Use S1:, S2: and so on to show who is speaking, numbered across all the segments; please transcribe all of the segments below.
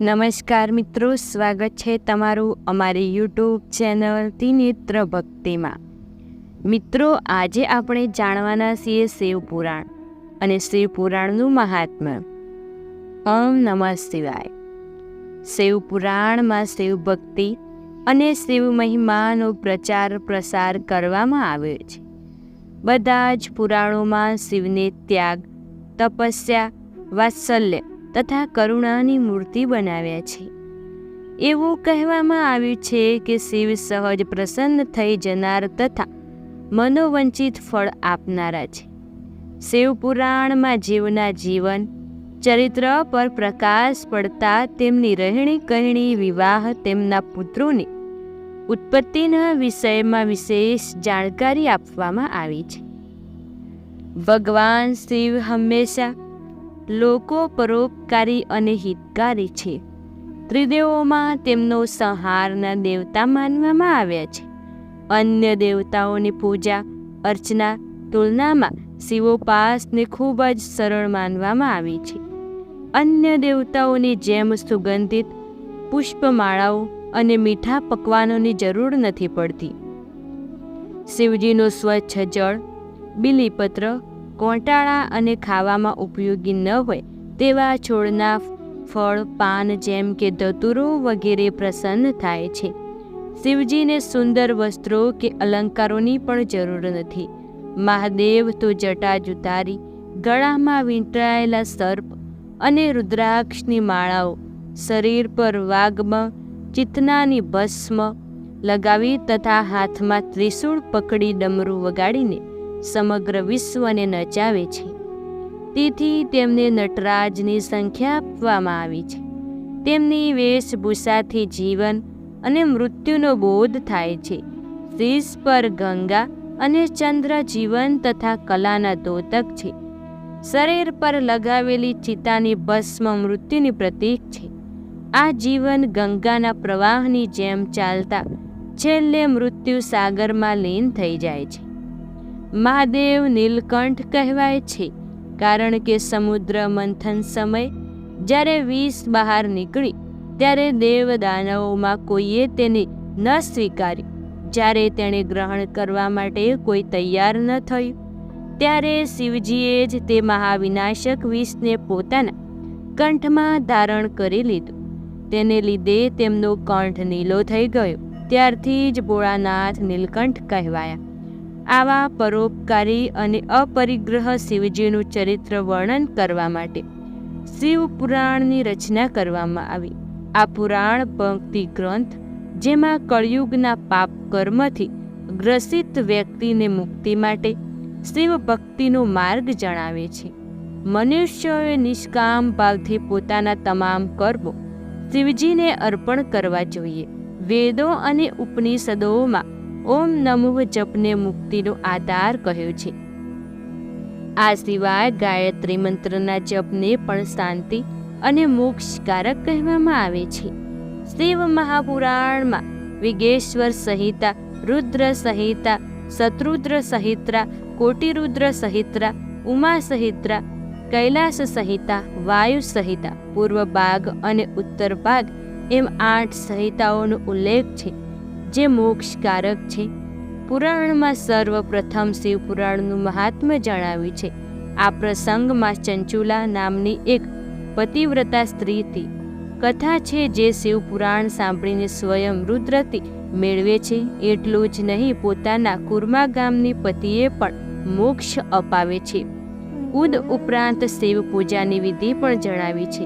S1: નમસ્કાર મિત્રો, સ્વાગત છે તમારું અમારી યુટ્યુબ ચેનલ તિનેત્ર ભક્તિમાં. મિત્રો, આજે આપણે જાણવાના છીએ શિવ પુરાણ અને શિવ પુરાણનું મહાત્મ્ય. ઓમ નમઃ શિવાય. શિવ પુરાણમાં શિવ અને શિવ મહિમાનો પ્રચાર પ્રસાર કરવામાં આવ્યો છે. બધા જ પુરાણોમાં શિવને ત્યાગ, તપસ્યા, વાત્સલ્ય તથા કરુણાની મૂર્તિ બનાવ્યા છે. એવું કહેવામાં આવ્યું છે કે શિવ સહજ પ્રસન્ન થઈ જનાર તથા મનોવંચિત ફળ આપનારા છે. શિવપુરાણમાં જીવના જીવન, ચરિત્ર પર પ્રકાશ પડતા તેમની રહેણી કહેણી વિવાહ તેમના પુત્રોની ઉત્પત્તિના વિષયમાં વિશેષ જાણકારી આપવામાં આવી છે. ભગવાન શિવ હંમેશા લોકો પરોપકારી અને હિતકારી છે. ત્રિદેવોમાં તેમનો સંહારના દેવતા માનવામાં આવ્યા છે. અન્ય દેવતાઓની પૂજા, અર્ચના, તુલનામાં શિવોપાસને ખૂબ જ સરળ માનવામાં આવી છે. અન્ય દેવતાઓની જેમ સુગંધિત પુષ્પમાળાઓ અને મીઠા પકવાનોની જરૂર નથી પડતી. શિવજીનું સ્વચ્છ જળ, બીલીપત્ર કોંટાળા અને ખાવામાં ઉપયોગી ન હોય તેવા છોડના ફળ, પાન જેમ કે ધતુરો વગેરે પ્રસન્ન થાય છે. શિવજીને સુંદર વસ્ત્રો કે અલંકારોની પણ જરૂર નથી. મહાદેવ તો જટા જુતારી, ગળામાં વીંટાયેલા સર્પ અને રુદ્રાક્ષની માળાઓ, શરીર પર વાગ્મ, ચિતનાની ભસ્મ લગાવી તથા હાથમાં ત્રિશૂળ પકડી ડમરું વગાડીને સમગ્ર વિશ્વને નચાવે છે. તેથી તેમને નટરાજની સંખ્યા આપવામાં આવી છે. તેમની વેશભૂષાથી જીવન અને મૃત્યુનો બોધ થાય છે. શીશ પર ગંગા અને ચંદ્ર જીવન તથા કલાના દોતક છે. શરીર પર લગાવેલી ચિતાની ભસ્મ મૃત્યુની પ્રતીક છે. આ જીવન ગંગાના પ્રવાહની જેમ ચાલતા છેલ્લે મૃત્યુ સાગરમાં લીન થઈ જાય છે. મહાદેવ નીલકંઠ કહેવાય છે, કારણ કે સમુદ્ર મંથન સમય જ્યારે વિષ બહાર નીકળી, ત્યારે દેવ દાનવોમાં કોઈએ તેને ન સ્વીકાર્યું જ્યારે તેણે ગ્રહણ કરવા માટે કોઈ તૈયાર ન થયું, ત્યારે શિવજીએ જ તે મહાવિનાશક વિષને પોતાના કંઠમાં ધારણ કરી લીધું. તેને લીધે તેમનો કંઠ નીલો થઈ ગયો. ત્યારથી જ ભોળાનાથ નીલકંઠ કહેવાયા. આવા પરોપકારી અને અપરિગ્રહ શિવજીનું ચરિત્ર વર્ણન કરવા માટે શિવ પુરાણની રચના કરવામાં આવી. આ પુરાણ ભક્તિ ગ્રંથ, જેમાં કળયુગના પાપ કર્મથી ગ્રસિત વ્યક્તિને મુક્તિ માટે શિવ ભક્તિનો માર્ગ જણાવે છે. મનુષ્યોએ નિષ્કામ ભાવથી પોતાના તમામ કર્મો શિવજીને અર્પણ કરવા જોઈએ. વેદો અને ઉપનિષદોમાં ઓમ નમઃ જપને મુક્તિનો આધાર કહ્યો છે. આ સિવાય ગાયત્રી મંત્રના જપને પણ શાંતિ અને મોક્ષકારક કહેવામાં આવે છે. શિવ મહાપુરાણમાં વિગેશ્વર સંહિતા, રુદ્ર સંહિતા, શત્રુદ્ર સહિત્રા કોટિરુદ્ર સહિત્રા ઉમા સહિત્રા કૈલાસ સંહિતા, વાયુ સંહિતા, પૂર્વ ભાગ અને ઉત્તર ભાગ એમ આઠ સંહિતાઓનો ઉલ્લેખ છે. જે મોક્ષકારક છે. પુરાણમાં સર્વપ્રથમ શિવપુરાણનું મહાત્મ્ય જણાવ્યું છે. આ પ્રસંગમાં ચંચુલા નામની એક પતિવ્રતા સ્ત્રીથી કથા છે જે શિવપુરાણ સાંભળીને સ્વયં રુદ્રતી મેળવે છે. એટલું જ નહીં, પોતાના કુરમા ગામની પતિએ પણ મોક્ષ અપાવે છે. ઉદ ઉપરાંત શિવ પૂજાની વિધિ પણ જણાવી છે.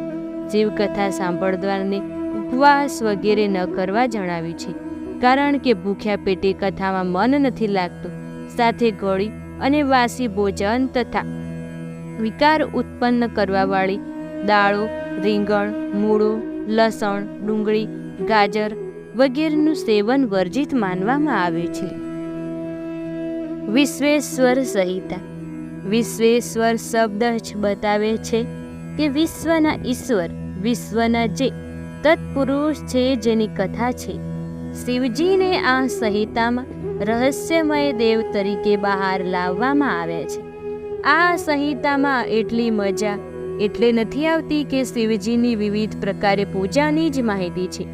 S1: શિવકથા સાંભળવાને ઉપવાસ વગેરે ન કરવા જણાવ્યું છે. કારણ કે ભૂખ્યા પેટે કથામાં મન નથી લાગતું. સાથે ગળી અને વાસી ભોજન તથા વિકાર ઉત્પન્ન કરવાવાળી દાળો, રીંગણ, મૂળો, લસણ, ડુંગળી, ગાજર વગેરેનું સેવન વર્જિત માનવામાં આવે છે. વિશ્વેશ્વર સંહિતા. વિશ્વેશ્વર શબ્દ જ બતાવે છે કે વિશ્વના ઈશ્વર વિશ્વના જે તત્પુરુષ છે જેની કથા છે. શિવજીને આ સંહિતામાં રહસ્યમય દેવ તરીકે બહાર લાવવામાં આવ્યા છે. આ સંહિતામાં એટલી મજા એટલે નથી આવતી કે શિવજીની વિવિધ પ્રકારે પૂજાની જ માહિતી છે.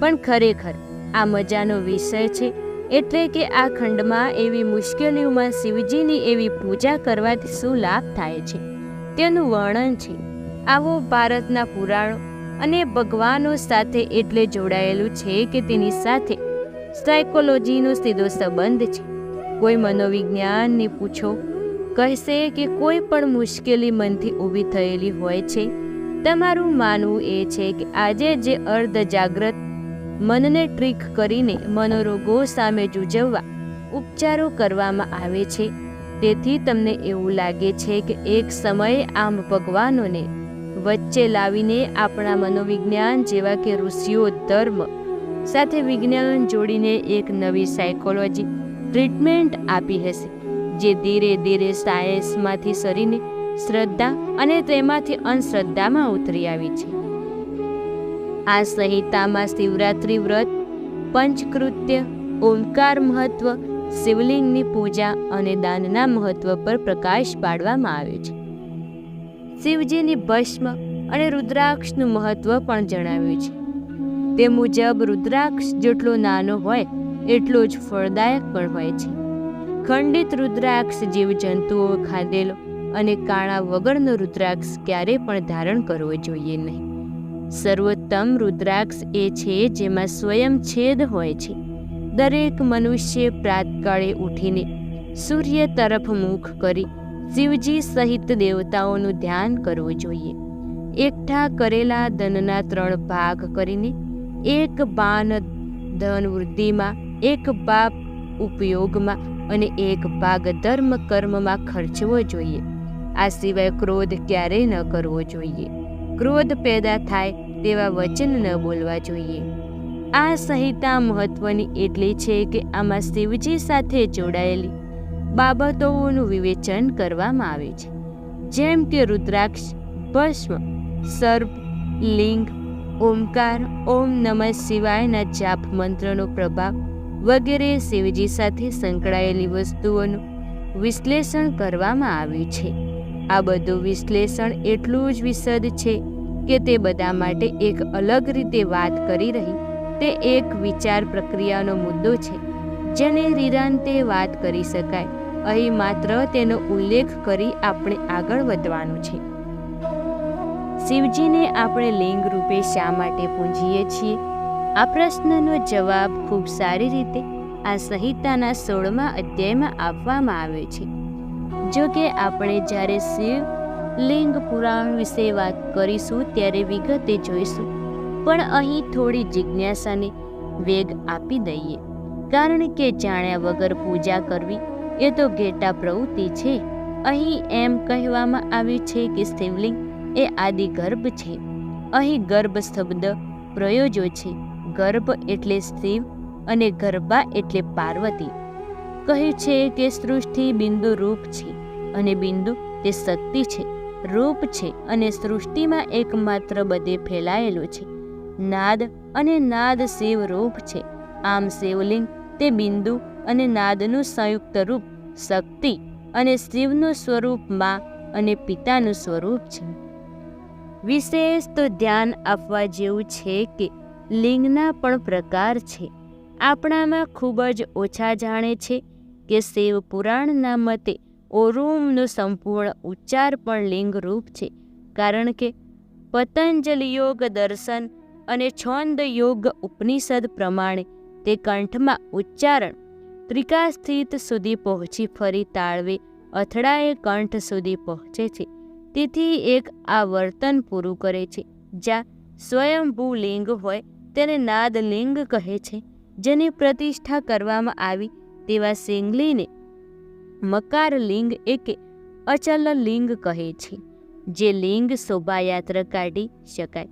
S1: પણ ખરેખર આ મજાનો વિષય છે એટલે કે આ ખંડમાં એવી મુશ્કેલીઓમાં શિવજીની એવી પૂજા કરવાથી શું લાભ થાય છે? તેનું વર્ણન છે. આવો ભારતના પુરાણો અને ભગવાનો સાથે એટલે જોડાયેલું છે કે તેની સાથે સાયકોલોજીનો સીધો સંબંધ છે. કોઈ મનોવિજ્ઞાનને પૂછો, કહેશે કે કોઈ પણ મુશ્કેલી મનથી ઊભી થયેલી હોય છે. તમારું માનવું એ છે કે આજે જે અર્ધ જાગ્રત મનને ટ્રીક કરીને મનોરોગો સામે જૂજવવા ઉપચારો કરવામાં આવે છે, તેથી તમને એવું લાગે છે કે એક સમયે આમ ભગવાનોને વચ્ચે લાવીને આપણા મનોવિજ્ઞાન જેવા કે ઋષિઓ ધર્મ સાથે વિજ્ઞાન જોડીને એક નવી સાયકોલોજી ટ્રીટમેન્ટ આપી હશે, જે ધીરે ધીરે સાયન્સમાંથી સરીને શ્રદ્ધા અને તેમાંથી અંધશ્રદ્ધામાં ઉતરી આવી છે. આ સંહિતામાં શિવરાત્રિ વ્રત, પંચકૃત્ય, ઓમકાર મહત્વ, શિવલિંગની પૂજા અને દાનના મહત્વ પર પ્રકાશ પાડવામાં આવ્યો છે. શિવજીની ભસ્મ અને રુદ્રાક્ષનું મહત્વ પણ જણાવ્યું છે. તે મુજબ રુદ્રાક્ષ જેટલો નાનો હોય, એટલો જ ફળદાયક પણ હોય છે. ખંડિત રુદ્રાક્ષ જીવજંતુઓ ખાધેલો અને કાણા વગરનો રુદ્રાક્ષ ક્યારેય પણ ધારણ કરવો જોઈએ નહીં. સર્વોત્તમ રુદ્રાક્ષ એ છે જેમાં સ્વયં છેદ હોય છે. દરેક મનુષ્ય પ્રાતકાળે ઉઠીને સૂર્ય તરફ મુખ કરી શિવજી સહિત દેવતાઓનું ધ્યાન કરવું જોઈએ. એકઠા કરેલા ધનના ત્રણ ભાગ કરીને એક બાન ધન વૃદ્ધિમાં, એક બાપ ઉપયોગમાં અને એક ભાગ ધર્મ કર્મમાં ખર્ચવો જોઈએ. આ સિવાય ક્રોધ ક્યારેય ન કરવો જોઈએ. ક્રોધ પેદા થાય તેવા વચન ન બોલવા જોઈએ. આ સંહિતા મહત્વની એટલી છે કે આમાં શિવજી સાથે જોડાયેલી બાબતોનું વિવેચન કરવામાં આવે છે. જેમ કે રુદ્રાક્ષ, ભસ્મ, સર્પ, લિંગ, ઓમકાર, ઓમ નમઃ શિવાયના જાપ મંત્રનો પ્રભાવ વગેરે શિવજી સાથે સંકળાયેલી વસ્તુઓનું વિશ્લેષણ કરવામાં આવ્યું છે. આ બધું વિશ્લેષણ એટલું જ વિશદ છે કે તે બધા માટે એક અલગ રીતે વાત કરી રહી, તે એક વિચાર પ્રક્રિયાનો મુદ્દો છે. જેને નિરાંતે વાત કરી શકાય અહીં માત્ર તેનો ઉલ્લેખ કરી આપણે આગળ વધવાનું છે. શિવજીને આપણે લિંગ રૂપે શા માટે પૂજીએ છીએ? આ પ્રશ્નનો જવાબ ખૂબ સારી રીતે આ સંહિતાના સોળમા અધ્યાયમાં આપવામાં આવ્યો છે. જો કે આપણે જ્યારે શિવ લિંગ પુરાણ વિશે વાત કરીશું ત્યારે વિગતે જોઈશું. પણ અહીં થોડી જિજ્ઞાસાને વેગ આપી દઈએ. કારણ કે જાણ્યા વગર પૂજા કરવી એ તો ઘેટા પ્રવૃત્તિ છે. અહીં એમ કહેવામાં આવ્યું છે કે શિવલિંગ એ આદિ ગર્ભ છે. અહીં ગર્ભ શબ્દ પ્રયોજો છે. ગર્ભ એટલે શિવ અને ગર્ભા એટલે પાર્વતી. કહ્યું છે કે સૃષ્ટિ બિંદુ રૂપ છે અને બિંદુ તે શક્તિ છે. રૂપ છે અને સૃષ્ટિમાં એકમાત્ર બધે ફેલાયેલો છે. નાદ અને નાદ શિવ રૂપ છે. આમ શિવલિંગ તે બિંદુ અને નાદનું સંયુક્ત રૂપ શક્તિ અને શિવનું સ્વરૂપમાં અને પિતાનું સ્વરૂપ છે. વિશેષ તો ધ્યાન આપવા જેવું છે કે લિંગના પણ પ્રકાર છે. આપણામાં ખૂબ જ ઓછા જાણે છે કે શિવ પુરાણના મતે ઓરૂમનો સંપૂર્ણ ઉચ્ચાર પણ લિંગરૂપ છે, કારણ કે પતંજલિ યોગ દર્શન અને છોંદ યોગ ઉપનિષદ પ્રમાણે તે કંઠમાં ઉચ્ચારણ ત્રિકાસ્થિત સુધી પહોંચી ફરી તાળવે અથડાએ કંઠ સુધી પહોંચે છે. તેથી એક આ વર્તન પૂરું કરે છે. જ્યાં સ્વયંભૂ લિંગ હોય તેને નાદલિંગ કહે છે. જેની પ્રતિષ્ઠા કરવામાં આવી તેવા સિંગલીને મકાર લિંગ એકે અચલ લિંગ કહે છે. જે લિંગ શોભાયાત્રા કાઢી શકાય.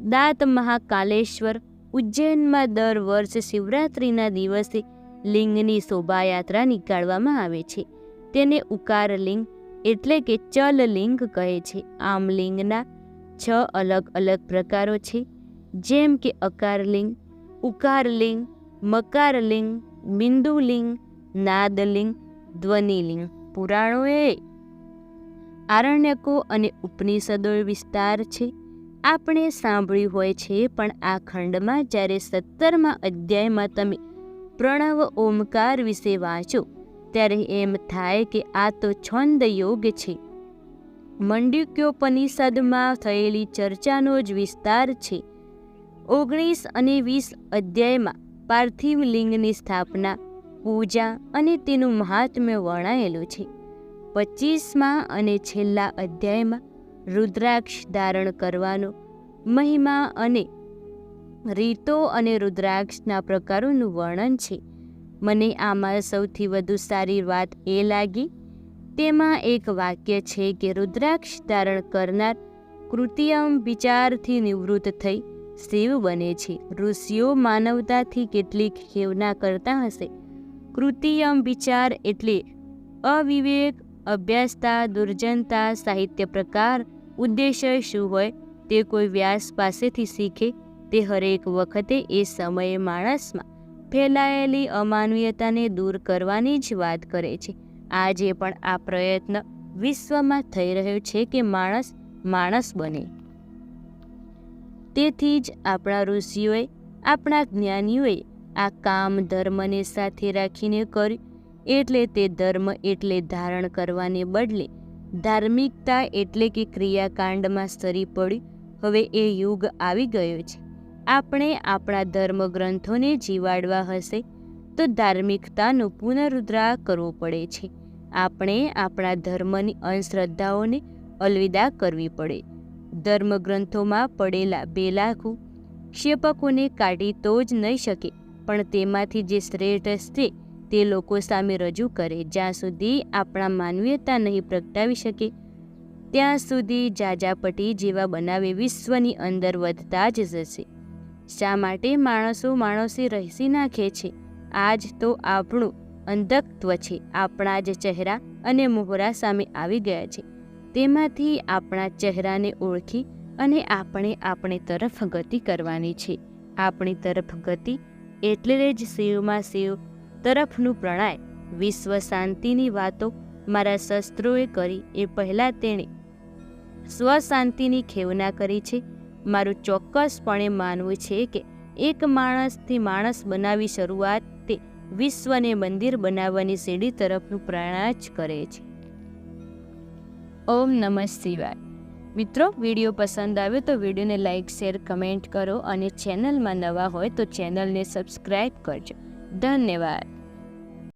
S1: દાંત મહાકાલેશ્વર ઉજ્જૈનમાં દર વર્ષે શિવરાત્રિના દિવસે લિંગની શોભાયાત્રા નીકાળવામાં આવે છે. તેને ઉકાર લિંગ એટલે કે ચલ લિંગ કહે છે. આમ લિંગના છ અલગ અલગ પ્રકારો છે. જેમ કે અકારલિંગ, ઉકારલિંગ, મકારલિંગ, બિંદુલિંગ, નાદલિંગ, ધ્વનિલિંગ. પુરાણોએ આરણ્યકો અને ઉપનિષદો વિસ્તાર છે. આપણે સાંભળ્યું હોય છે, પણ આ ખંડમાં જ્યારે સત્તરમા અધ્યાયમાં તમે પ્રણવ ઓમકાર વિશે વાંચો. ત્યારે એમ થાય કે આ તો છંદ યોગ છે. મંડ્યુક્યોપનિષદમાં થયેલી ચર્ચાનો જ વિસ્તાર છે. ઓગણીસ અને વીસ અધ્યાયમાં પાર્થિવ લિંગની સ્થાપના, પૂજા અને તેનું મહાત્મ્ય વર્ણાયેલું છે. પચીસમાં અને છેલ્લા અધ્યાયમાં રુદ્રાક્ષ ધારણ કરવાનો મહિમા અને રીતો અને રુદ્રાક્ષના પ્રકારોનું વર્ણન છે. મને આમાં સૌથી વધુ સારી વાત એ લાગી, તેમાં એક વાક્ય છે કે રુદ્રાક્ષ ધારણ કરનાર કૃતિયમ વિચારથી નિવૃત્ત થઈ શિવ બને છે. ઋષિઓ માનવતાથી કેટલીક ખેવના કરતા હશે. કૃતિયમ વિચાર એટલે અવિવેક, અભ્યાસતા, દુર્જનતા, સાહિત્ય પ્રકાર, ઉદ્દેશ્ય શું હોય તે કોઈ વ્યાસ પાસેથી શીખે તે હરેક વખતે એ સમયે માણસમાં ફેલાયેલી અમાનવીયતાને દૂર કરવાની જ વાત કરે છે. આજે પણ આ પ્રયત્ન વિશ્વમાં થઈ રહ્યો છે કે માણસ માણસ બને. તેથી જ આપણા ઋષિઓએ, આપણા જ્ઞાનીઓએ આ કામ ધર્મને સાથે રાખીને કર્યું. એટલે તે ધર્મ એટલે ધારણ કરવાને બદલે ધાર્મિકતા એટલે કે ક્રિયાકાંડમાં સરી પડ્યું. હવે એ યુગ આવી ગયો છે. આપણે આપણા ધર્મગ્રંથોને જીવાડવા હશે, તો ધાર્મિકતાનો પુનરુદ્ધાર કરવો પડે છે. આપણે આપણા ધર્મની અંધશ્રદ્ધાઓને અલવિદા કરવી પડે. ધર્મગ્રંથોમાં પડેલા બેલાખું ક્ષેપકોને કાઢી તો જ નહીં શકે, પણ તેમાંથી જે શ્રેષ્ઠ છે, તે લોકો સામે રજૂ કરે. જ્યાં સુધી આપણા માનવીયતા નહીં પ્રગટાવી શકે, ત્યાં સુધી જાજાપટી જેવા બનાવે વિશ્વની અંદર વધતા જ જશે. શા માટે માણસો માણસે રહેસી નાખે છે? આજ તો આપણું અંધકત્વ છે. આપણા જ ચહેરા અને મોહરા સામે આવી ગયા છે. તેમાંથી આપણા ચહેરાને ઓળખી અને આપણે આપણે તરફ ગતિ કરવાની છે. આપણી તરફ ગતિ એટલે જ શિવમાં શિવ તરફનું પ્રણાય. વિશ્વ શાંતિની વાતો મારા શસ્ત્રોએ કરી એ પહેલાં તેણે સ્વશાંતિની ખેવના કરી છે. મારું ચોક્કસપણે માનવું છે કે એક માણસથી માણસ બનાવી શરૂઆત તે વિશ્વને મંદિર બનાવવાની સીડી તરફનું પ્રયાણ જ કરે છે. ઓમ નમઃ શિવાય. મિત્રો, વીડિયો પસંદ આવ્યો તો વિડીયોને લાઇક શેર, કમેન્ટ કરો અને ચેનલમાં નવા હોય તો ચેનલને સબસ્ક્રાઈબ કરજો. ધન્યવાદ.